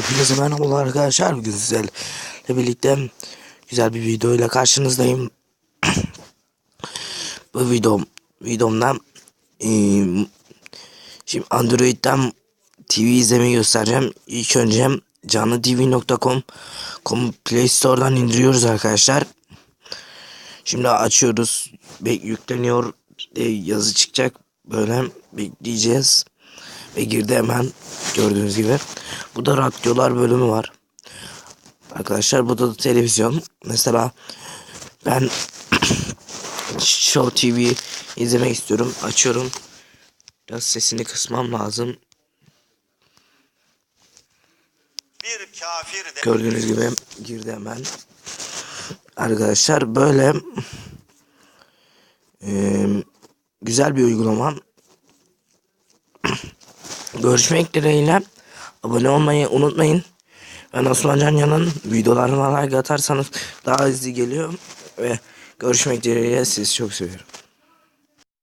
Hepinize merhabalar arkadaşlar. Bugün sizlerle birlikte güzel bir video ile karşınızdayım. Bu videom videomdan eee, şimdi Android'den TV izlemeyi göstereceğim. İlk önce canlıtv.com com Play Store'dan indiriyoruz arkadaşlar. Şimdi açıyoruz. Ve yükleniyor. E, yazı çıkacak. Böyle bekleyeceğiz. Ve girdi hemen gördüğünüz gibi. Bu da radyolar bölümü var. Arkadaşlar bu da televizyon. Mesela ben Show TV izlemek istiyorum. Açıyorum. Biraz sesini kısmam lazım. Bir kafir de Gördüğünüz gibi girdi hemen. Arkadaşlar böyle eee, güzel bir uygulama. Görüşmek dileğiyle abone olmayı unutmayın. Ben Osman Canyan'ın videolarına like atarsanız daha hızlı geliyor. Ve görüşmek dileğiyle sizi çok seviyorum.